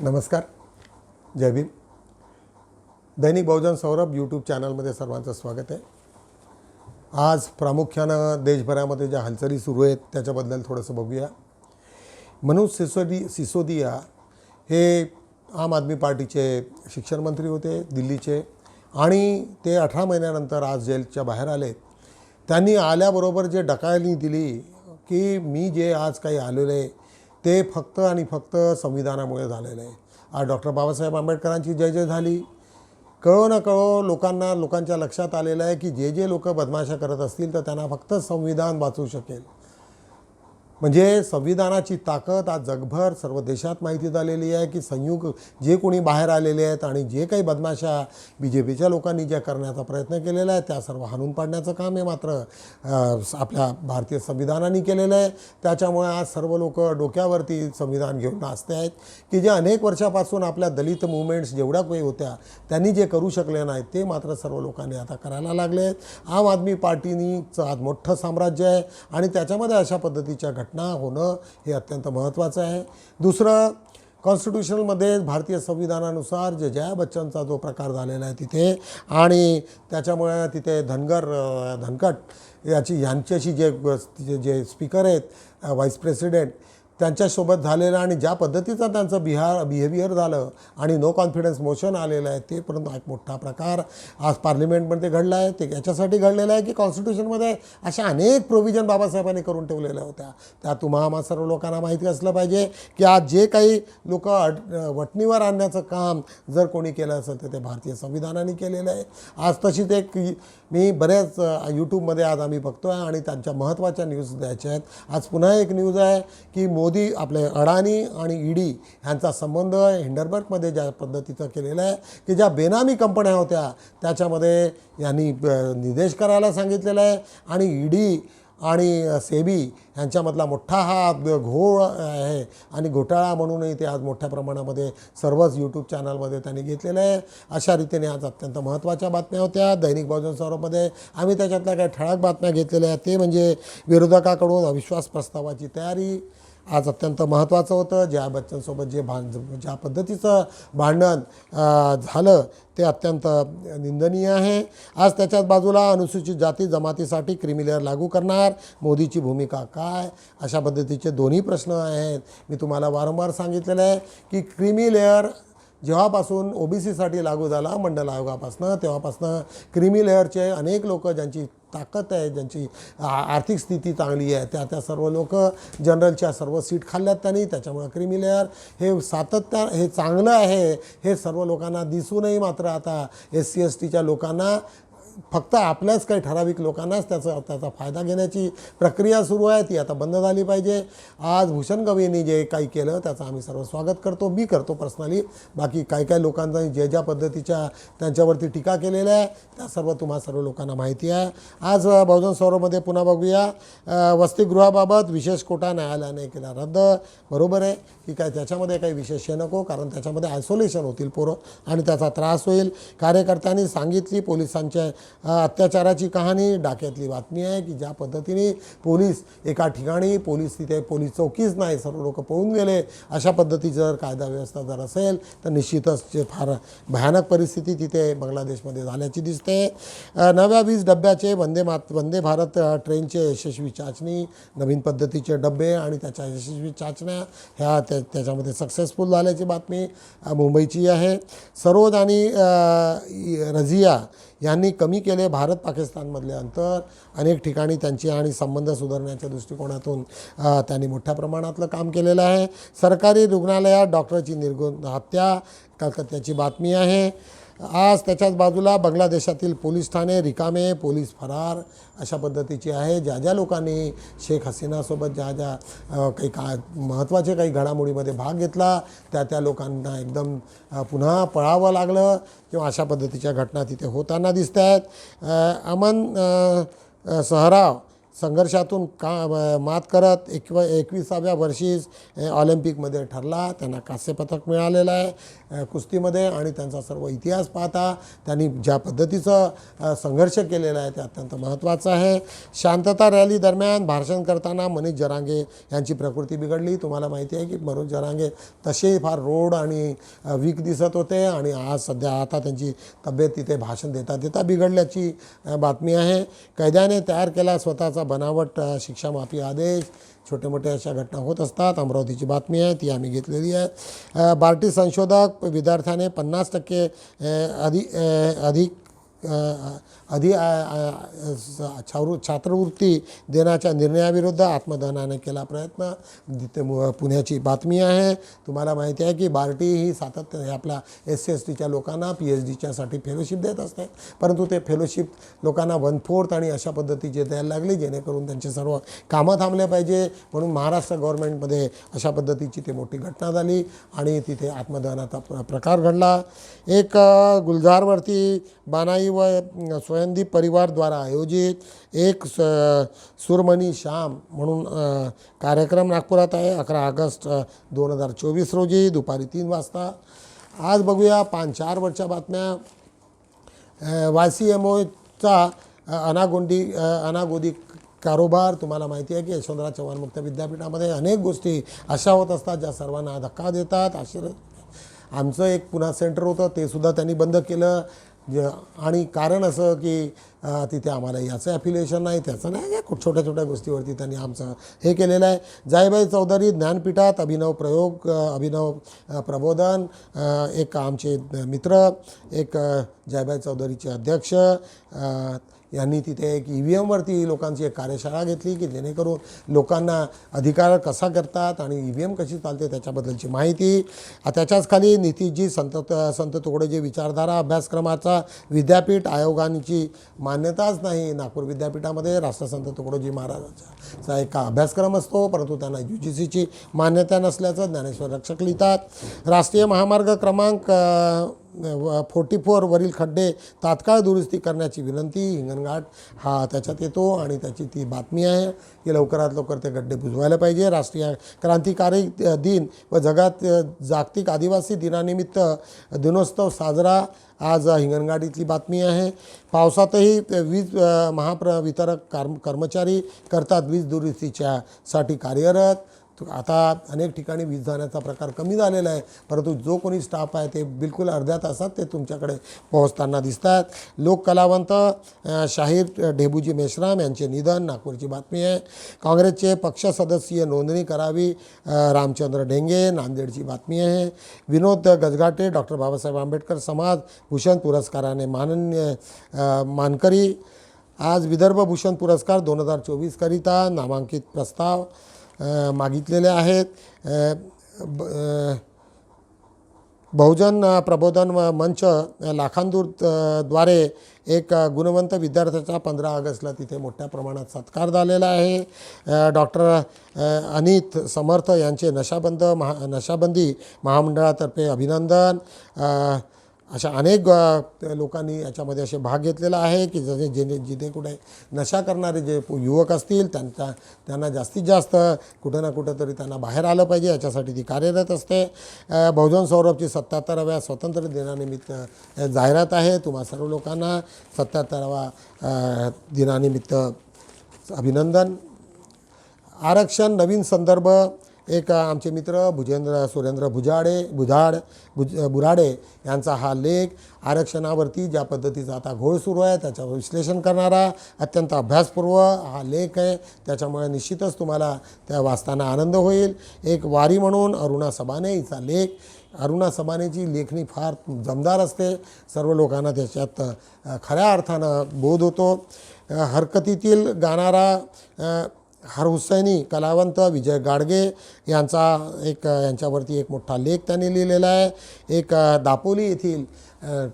नमस्कार. जय भीम. दैनिक बहुजन सौरभ यूट्यूब चॅनलमध्ये सर्वांचं स्वागत आहे. आज प्रामुख्यानं देशभरामध्ये ज्या हालचाली सुरू आहेत त्याच्याबद्दल थोडंसं बघूया. मनोज सिसोदी सिसोदिया हे आम आदमी पार्टीचे शिक्षणमंत्री होते दिल्लीचे आणि ते अठरा महिन्यानंतर आज जेलच्या बाहेर आले त्यांनी आल्याबरोबर जे डकायली दिली की मी जे आज काही आलेलो आहे ते फक्त आणि फक्त संविधानामुळे झालेलं आहे. आज डॉक्टर बाबासाहेब आंबेडकरांची जय जय झाली. कळो न कळो लोकांना लोकांच्या लक्षात आलेलं आहे की जे जे लोक बदमाशा करत असतील तर त्यांना फक्त संविधान वाचवू शकेल. म्हणजे संविधानाची ताकद आज जगभर सर्व देशात माहिती झालेली आहे की संयुग जे कोणी बाहेर आलेले आहेत आणि जे काही बदमाशा बी जे पीच्या लोकांनी ज्या करण्याचा प्रयत्न केलेला आहे त्या सर्व हाणून पाडण्याचं काम हे मात्र आपल्या भारतीय संविधानाने केलेलं आहे. त्याच्यामुळे आज सर्व लोक डोक्यावरती संविधान घेऊन नाचते आहेत की जे अनेक वर्षापासून आपल्या दलित मुवमेंट्स जेवढ्या काही होत्या त्यांनी जे करू शकले नाहीत ते मात्र सर्व लोकांनी आता करायला लागले आहेत. आम आदमी पार्टीनीचं आज मोठं साम्राज्य आहे आणि त्याच्यामध्ये अशा पद्धतीच्या घटना घटना होणं हे अत्यंत महत्त्वाचं आहे. दुसरं कॉन्स्टिट्युशनलमध्ये भारतीय संविधानानुसार जे जया बच्चनचा जो प्रकार झालेला आहे तिथे आणि त्याच्यामुळे तिथे धनगर धनकट याची यांच्याशी जे जे- स्पीकर आहेत व्हाईस प्रेसिडेंट त्यांच्यासोबत झालेलं आणि ज्या पद्धतीचं त्यांचं बिहार बिहेवियर झालं आणि नो कॉन्फिडन्स मोशन आलेलं आहे ते परंतु एक मोठा प्रकार आज पार्लिमेंटमध्ये घडला आहे ते याच्यासाठी घडलेलं आहे की कॉन्स्टिट्यूशनमध्ये अशा अनेक प्रोव्हिजन बाबासाहेबांनी करून ठेवलेल्या होत्या. त्या तुम्हा आम्हा सर्व लोकांना माहिती असलं पाहिजे की आज जे काही लोक वटणीवर आणण्याचं काम जर कोणी केलं असेल तर ते भारतीय संविधानाने केलेलं आहे. आज तशीच एक मी बऱ्याच यूट्यूबमध्ये आज आम्ही बघतो आहे आणि त्यांच्या महत्त्वाच्या न्यूज द्यायच्या आहेत. आज पुन्हा एक न्यूज आहे की मोदी आपले अडाणी आणि ईडी ह्यांचा संबंध हिंडरबर्गमध्ये ज्या पद्धतीचा केलेला आहे की ज्या बेनामी कंपन्या होत्या त्याच्यामध्ये यांनी निर्देश निदेश करायला सांगितलेलं आहे. आणि ईडी आणि सेबी यांच्यामधला मोठा हा घोळ आहे आणि घोटाळा म्हणूनही ते आज मोठ्या प्रमाणामध्ये सर्वच यूट्यूब चॅनलमध्ये त्यांनी घेतलेलं आहे. अशा रीतीने आज अत्यंत महत्त्वाच्या बातम्या होत्या. दैनिक बहुजन सौरभमध्ये आम्ही त्याच्यातल्या काही ठळक बातम्या घेतलेल्या आहेत. ते म्हणजे विरोधकाकडून अविश्वास प्रस्तावाची तयारी आज अत्यंत महत्त्वाचं होतं. जया बच्चनसोबत जे भांड ज्या पद्धतीचं भांडण झालं ते अत्यंत निंदनीय आहे. आज त्याच्याच बाजूला अनुसूचित जाती जमातीसाठी क्रिमिलेअर लागू करणार. मोदीची भूमिका काय? अशा पद्धतीचे दोन्ही प्रश्न आहेत. मी तुम्हाला वारंवार सांगितलेलं आहे की क्रिमिलेअर जेव्हापासून ओ बी सीसाठी लागू झाला मंडल आयोगापासनं तेव्हापासनं क्रिमी लेअरचे अनेक लोक ज्यांची ताकद आहे ज्यांची आर्थिक स्थिती चांगली आहे. त्या त्या सर्व लोक जनरलच्या सर्व सीट खाल्ल्यात त्यांनी त्याच्यामुळं क्रिमी लेअर हे सातत्या हे चांगलं आहे हे सर्व लोकांना दिसूनही मात्र आता एस सी एस टीच्या लोकांना फक्त आपल्याच काही ठराविक लोकांनाच त्याचा त्याचा फायदा घेण्याची प्रक्रिया सुरू आहे. ती आता बंद झाली पाहिजे. आज भूषण गवईंनी जे काही केलं त्याचं आम्ही सर्व स्वागत करतो. मी करतो पर्सनली. बाकी काही काही लोकांचा जे ज्या पद्धतीच्या त्यांच्यावरती टीका केलेल्या आहे त्या सर्व तुम्हा सर्व लोकांना माहिती आहे. आज बहुजन सौरमध्ये पुन्हा बघूया. वसतिगृहाबाबत विशेष कोटा न्यायालयाने केला रद्द. बरोबर आहे. की काय त्याच्यामध्ये काही विशेष हे नको कारण त्याच्यामध्ये आयसोलेशन होतील पोरं आणि त्याचा त्रास होईल. कार्यकर्त्यांनी सांगितली पोलिसांच्या अत्याचाराची कहाणी डाक्यातली बातमी आहे की ज्या पद्धतीने पोलीस एका ठिकाणी पोलीस तिथे पोलीस चौकीच नाही सर्व लोक पळून गेले. अशा पद्धतीची जर कायदा व्यवस्था जर असेल तर निश्चितच फार भयानक परिस्थिती तिथे बांगलादेशमध्ये झाल्याची दिसते. नव्या वीज डब्याचे वंदे मात वंदे भारत ट्रेनचे यशस्वी चाचणी नवीन पद्धतीचे डबे आणि त्याच्या यशस्वी चाचण्या ह्या त्या त्याच्यामध्ये सक्सेसफुल झाल्याची बातमी मुंबईची आहे. सरोज आणि रझिया यांनी कमी केले भारत पाकिस्तानमधले अंतर. अनेक ठिकाणी त्यांची आणि संबंध सुधारण्याच्या दृष्टिकोनातून त्यांनी मोठ्या प्रमाणातलं काम केलेलं आहे. सरकारी रुग्णालयात डॉक्टरची निर्गुण हत्या कलकत्त्याची बातमी आहे. आज त्याच्याच बाजूला बांगलादेशातील पोलीस ठाणे रिकामे पोलीस फरार अशा पद्धतीची आहे. ज्या ज्या लोकांनी शेख हसीनासोबत ज्या ज्या काही का महत्त्वाचे काही घडामोडीमध्ये भाग घेतला त्या त्या लोकांना एकदम पुन्हा पळावं लागलं किंवा अशा पद्धतीच्या घटना तिथे होताना दिसत आहेत अमन सहराव संघर्षातून का मात करत एकव एकविसाव्या वर्षीच ऑलिम्पिकमध्ये ठरला. त्यांना कांस्यपथक मिळालेलं आहे कुस्तीमध्ये आणि त्यांचा सर्व इतिहास पाहता त्यांनी ज्या पद्धतीचं संघर्ष केलेला आहे ते अत्यंत महत्त्वाचं आहे. शांतता रॅली दरम्यान भाषण करताना मनीष जरांगे यांची प्रकृती बिघडली. तुम्हाला माहिती आहे की मनोज जरांगे तसे फार रोड आणि वीक दिसत होते आणि आज सध्या आता त्यांची तब्येत तिथे भाषण देता देता बिघडल्याची बातमी आहे. कैद्याने तयार केला स्वतःचा बनावट शिक्षामाफी शिक्षा माफी आदेश छोटे मोठे अशा घटना होत असतात. अमरावतीची बातमी आहे ती आम्ही घेतलेली आहे. बार्टी संशोधक विद्यार्थ्याने पन्नास टक्के अधिक अधिक अधि छावृ छात्रवृत्ती देण्याच्या निर्णयाविरुद्ध आत्मदहनाने केला प्रयत्न. तिथे मु- पुण्याची बातमी आहे. तुम्हाला माहिती आहे की बार्टी ही सातत्याने आपल्या एस सी एस टीच्या लोकांना पी एच डीच्यासाठी फेलोशिप देत असते. परंतु ते फेलोशिप लोकांना वन फोर्थ आणि अशा पद्धतीचे द्यायला लागले जेणेकरून त्यांचे सर्व कामं थांबले पाहिजे. म्हणून महाराष्ट्र गव्हर्नमेंटमध्ये अशा पद्धतीची ते मोठी घटना झाली आणि तिथे आत्मदहनाचा प्र- प्रकार घडला. एक गुलजारवरती बानाई व स्वयं स्वयंदीप परिवारद्वारा आयोजित एक स सुरमणी श्याम म्हणून कार्यक्रम नागपुरात आहे. अकरा ऑगस्ट दोन हजार चोवीस रोजी दुपारी तीन वाजता. आज बघूया पाच चार वरच्या बातम्या. वाय सी एम ओचा अनागोंडी अनागोदी कारोबार तुम्हाला माहिती आहे की यशवंतराव चव्हाण मुक्त विद्यापीठामध्ये अनेक गोष्टी अशा होत असतात ज्या सर्वांना धक्का देतात. आश्चर्य. आमचं एक पुन्हा सेंटर होतं ते सुद्धा त्यांनी बंद केलं. ज आणि कारण असं की तिथे आम्हाला याचं ॲफिलिएशन नाही त्याचं नाही या खूप छोट्या छोट्या गोष्टीवरती त्यांनी आमचं हे केलेलं आहे. जायबाई चौधरी ज्ञानपीठात अभिनव प्रयोग अभिनव प्रबोधन एक आमचे मित्र एक जायबाई चौधरीचे अध्यक्ष यांनी तिथे एक ई व्ही एमवरती लोकांची एक कार्यशाळा घेतली की जेणेकरून लोकांना अधिकार कसा करतात आणि ई व्ही एम कशी चालते त्याच्याबद्दलची माहिती. त्याच्याचखाली त्याच्याच खाली संत संत तुकडोजी विचारधारा अभ्यासक्रमाचा विद्यापीठ आयोगांची मान्यताच नाही. नागपूर विद्यापीठामध्ये राष्ट्रसंत तुकडोजी महाराजांचा एक अभ्यासक्रम असतो परंतु त्यांना यू जी सीची मान्यता नसल्याचं ज्ञानेश्वर रक्षक लिहितात. राष्ट्रीय महामार्ग क्रमांक फोर्टी फोरवरील खड्डे तात्काळ दुरुस्ती करण्याची विनंती हिंगणघाट हा त्याच्यात येतो आणि त्याची ती बातमी आहे. की लवकरात लवकर ते गड्डे बुजवायला पाहिजे. राष्ट्रीय क्रांतिकारी दिन व जगात जागतिक आदिवासी दिनानिमित्त दिनोत्सव साजरा आज हिंगणघाट इथली बातमी आहे. पावसातही वीज महाप्र वितरक कर्म कर्मचारी करतात वीज दुरुस्तीच्या साठी कार्यरत. आता अनेक ठिकाणी वीज जाण्याचा प्रकार कमी झालेला आहे परंतु जो कोणी स्टाफ आहे ते बिलकुल अर्ध्या तासात ते तुमच्याकडे पोहोचताना दिसत आहेत लोककलावंत शाहीर ढेबूजी मेश्राम यांचे निधन नागपूरची बातमी आहे. काँग्रेसचे पक्ष सदस्यीय नोंदणी करावी रामचंद्र डेंगे नांदेडची बातमी आहे. विनोद गजघाटे डॉक्टर बाबासाहेब आंबेडकर समाज भूषण पुरस्काराने माननीय मानकरी. आज विदर्भ भूषण पुरस्कार दोन हजार चोवीसकरिता नामांकित प्रस्ताव. मागितलेल्या मागितलेले आहेत बहुजन प्रबोधन मंच लाखांदूरद्वारे एक गुणवंत विद्यार्थ्याचा पंधरा ऑगस्टला तिथे मोठ्या प्रमाणात सत्कार झालेला आहे. डॉक्टर अनित समर्थ यांचे नशाबंद महा नशाबंदी महामंडळातर्फे अभिनंदन. अशा अनेक लोकांनी याच्यामध्ये असे भाग घेतलेला आहे की जसे जे जिथे कुठे नशा करणारे जे युवक असतील त्यांचा त्यांना जास्तीत जास्त कुठं ना कुठं तरी त्यांना बाहेर आलं पाहिजे याच्यासाठी ती कार्यरत असते. बहुजन सौरभची सत्याहत्तराव्या स्वातंत्र्य दिनानिमित्त जाहिरात आहे. तुम्हा सर्व लोकांना सत्याहत्तरावा दिनानिमित्त अभिनंदन. आरक्षण नवीन संदर्भ एक आमचे मित्र भुजेंद्र सुरेंद्र भुजाडे भुजाड भुज बुराडे यांचा हा लेख आरक्षणावरती ज्या पद्धतीचा आता घोळ सुरू आहे त्याच्यावर विश्लेषण करणारा अत्यंत अभ्यासपूर्व हा लेख आहे. त्याच्यामुळे निश्चितच तुम्हाला त्या वाचताना आनंद होईल. एक वारी म्हणून अरुणा सबाने हिचा लेख अरुणा सबानेची लेखणी फार जमदार असते. सर्व लोकांना त्याच्यात खऱ्या अर्थानं बोध होतो. हरकतीतील गाणारा हर हुसैनी कलावंत विजय गाडगे यांचा एक यांच्यावरती एक मोठा लेख त्यांनी लिहिलेला आहे. एक दापोली येथील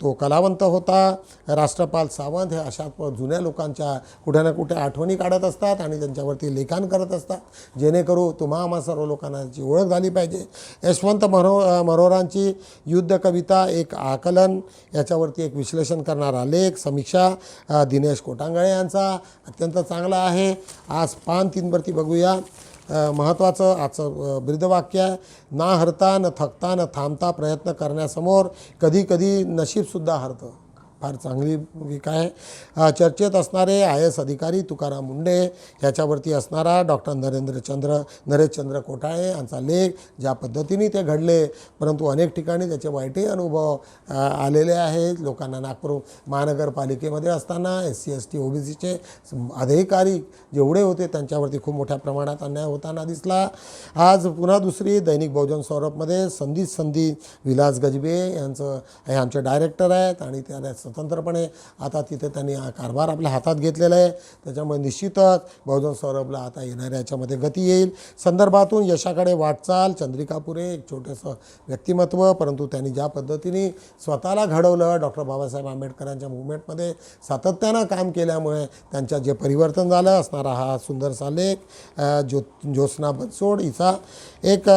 तो कलावंत होता. राष्ट्रपाल सावंत हे अशा जुन्या लोकांच्या कुठे ना कुठे आठवणी काढत असतात आणि त्यांच्यावरती लेखन करत असतात. जेणेकरून तुम्हा आम्हा सर्व लोकांना ओळख झाली पाहिजे. यशवंत मरो मनोहरांची मरोरांची युद्ध कविता एक आकलन याच्यावरती एक विश्लेषण करणारा लेख समीक्षा दिनेश कोटांगळे यांचा अत्यंत चांगला आहे. आज पान तीनवरती बघूया. महत्त्वाचं आजचं ब्रिदवाक्य ब्रीदवाक्य आहे. ना हरता न थकता न थांबता प्रयत्न करण्यासमोर कधी कधी नशीबसुद्धा हरतं. फार चांगली भूमिका आहे. चर्चेत असणारे आय एस अधिकारी तुकाराम मुंडे ह्याच्यावरती असणारा डॉक्टर नरेंद्रचंद्र नरेशचंद्र कोठाळे यांचा लेख ज्या पद्धतीने ते घडले. परंतु अनेक ठिकाणी त्याचे वाईटही अनुभव आलेले आहेत. लोकांना नागपूर महानगरपालिकेमध्ये असताना S C S T O B सीचे अधिकारी जेवढे होते त्यांच्यावरती खूप मोठ्या प्रमाणात अन्याय होताना दिसला. आज पुन्हा दुसरी दैनिक बहुजन सौरभमध्ये संधी संधी विलास गजबे यांचं हे आमचे डायरेक्टर आहेत आणि त्या स्वतंत्रपणे आता तिथे त्यांनी हा कारभार आपल्या हातात घेतलेला आहे. त्याच्यामुळे निश्चितच बहुजन सौरभला आता येणाऱ्या याच्यामध्ये गती येईल. संदर्भातून यशाकडे वाटचाल. चंद्रिकापुरे एक छोटंसं व्यक्तिमत्व परंतु त्यांनी ज्या पद्धतीने स्वतःला घडवलं डॉक्टर बाबासाहेब आंबेडकरांच्या मुवमेंटमध्ये सातत्यानं काम केल्यामुळे त्यांच्या जे परिवर्तन झालं असणारा हा सुंदरसा लेख ज्यो ज्योत्स्ना बनसोड हिचा एक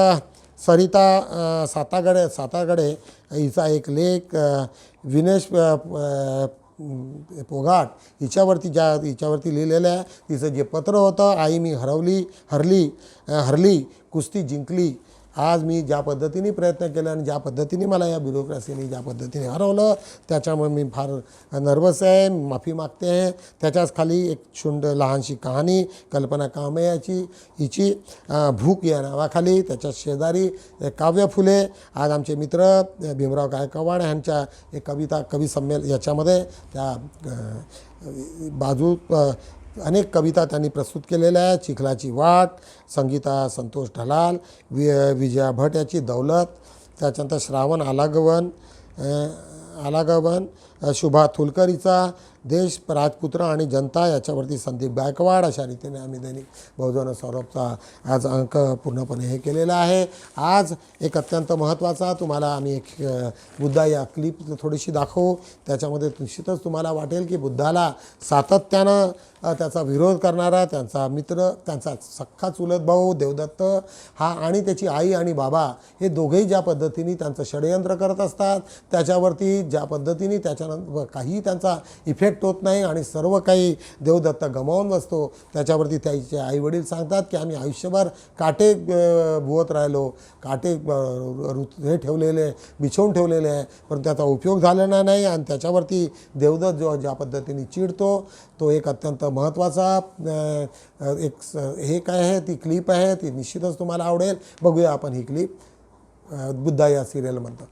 सरिता सातागडे सातागडे हिचा एक लेख विनेश पोघाट हिच्यावरती ज्या हिच्यावरती लिहिलेलं आहे तिचं जे पत्र होतं आई मी हरवली हरली हरली कुस्ती जिंकली आज मी ज्या पद्धतीने प्रयत्न केला आणि ज्या पद्धतीने मला या ब्युरोक्रॅसीने ज्या पद्धतीने हरवलं त्याच्यामुळे मी फार नर्वस आहे माफी मागते आहे. त्याच्याच खाली एक शुंड लहानशी कहाणी कल्पना कामयाची हिची भूक या नावाखाली त्याच्या शेजारी काव्य फुले. आज आमचे मित्र भीमराव गायकवाड यांच्या एक कविता कवी संमेल याच्यामध्ये त्या बाजू अनेक कविता त्यांनी प्रस्तुत केलेल्या आहेत. चिखलाची वाट संगीता संतोष ढलाल वि विजया भट याची दौलत त्याच्यानंतर श्रावण आलागवन आलागवन शुभा थुलकरीचा देश राजपुत्र आणि जनता याच्यावरती संदीप गायकवाड अशा रीतीने आम्ही दैनिक बहुजन सौरभचा आज अंक पूर्णपणे हे केलेला आहे. आज एक अत्यंत महत्त्वाचा तुम्हाला आम्ही एक बुद्धा या क्लिप थोडीशी दाखवू. त्याच्यामध्ये निश्चितच तुम्हाला वाटेल की बुद्धाला सातत्यानं त्याचा विरोध करणारा त्यांचा मित्र त्यांचा सख्खा चुलत भाऊ देवदत्त हा आणि त्याची आई आणि बाबा हे दोघेही ज्या पद्धतीने त्यांचं षडयंत्र करत असतात त्याच्यावरती ज्या पद्धतीने त्याच्यानंतर काही त्यांचा इफेक्ट होत नाही आणि सर्व काही देवदत्त गमावून बसतो त्याच्यावरती त्याचे आईवडील सांगतात की आम्ही आयुष्यभर काटे भुवत राहिलो काटे ऋत- हे ठेवलेले बिछवून ठेवलेले आहे पण त्याचा उपयोग झालेला नाही आणि त्याच्यावरती देवदत्त जो ज्या पद्धतीने चिडतो तो एक अत्यंत महत्त्वाचा एक हे काय आहे, ती क्लिप आहे, ती निश्चितच तुम्हाला आवडेल. बघूया आपण ही क्लिप बुद्धा या सिरियलमधलं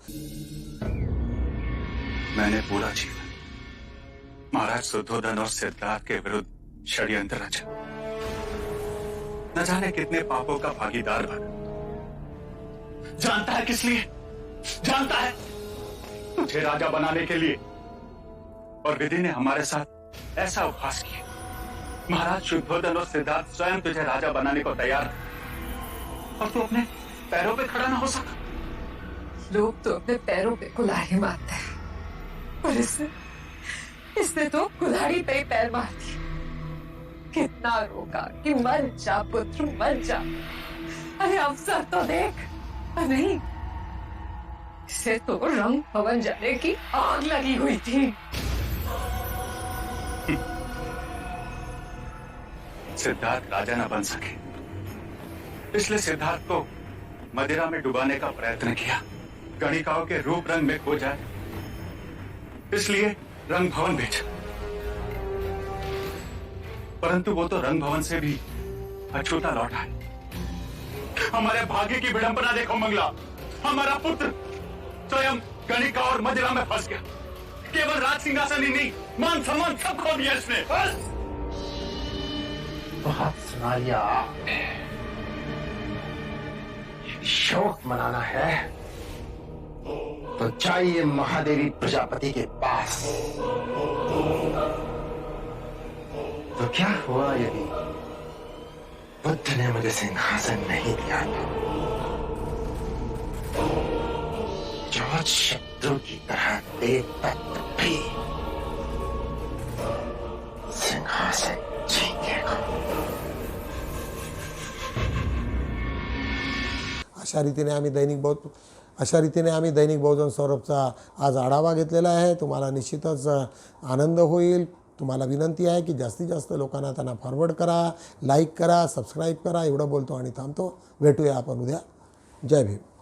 मैंने पूरा जीवन महाराज सुद्धोधन और सिद्धार्थ के विरुद्ध षड्यंत्र रचा। न जाने कितने पापों का भागीदार बना। जानता है किस लिए? जानता है। तुझे राजा बनाने के लिए और विधि ने हमारे साथ ऐसा उपहास किया। महाराज शुद्धोधन और सिद्धार्थ स्वयं तुझे राजा बनाने को तैयार और तू अपने पैरों पे खड़ा ना हो सका। लोग तो अपने पैरों पे कुल्हाड़ी मारते हैं। पर इसने इसने तो कुल्हाड़ी पे ही पैर मार दिए। कितना रोका कि मर जा पुत्र, मर जा। अरे अवसर तो देख नहीं, इसे तो रंग भवन जाने की आग लगी हुई थी। सिद्धार्थ राजा न बन सके। इसलिए सिद्धार्थ को मदिरा में डुबाने का प्रयत्न किया। गणिकाओं के रूप रंग में खो जाए। इसलिए रंग भवन भेजा। परंतु वो तो रंग भवन से भी अछूता लौटा है हमारे भाग्य की विडंबना देखो मंगला। हमारा पुत्र स्वयं गणिका और मदिरा में फंस गया। केवल राज सिंहासन ही नहीं, मान सम्मान सब खो दिया इसने। बहुत सुना लिया आपने शोक मनाना है। तो जाइए महादेवी प्रजापति के पास। तो क्या हुआ यदि बुद्ध ने मुझे सिंहासन नहीं दिया था जो शब्द शत्रु की तरह देवदत्त भी अशा रीतीने आम्ही दैनिक बहु अशा रीतीने आम्ही दैनिक बहुजन सौरभचा आज आढावा घेतलेला आहे. तुम्हाला निश्चितच आनंद होईल. तुम्हाला विनंती आहे की जास्तीत जास्त लोकांना त्यांना फॉरवर्ड करा लाईक करा सबस्क्राईब करा. एवढं बोलतो आणि थांबतो. भेटूया आपण उद्या. जय भीम.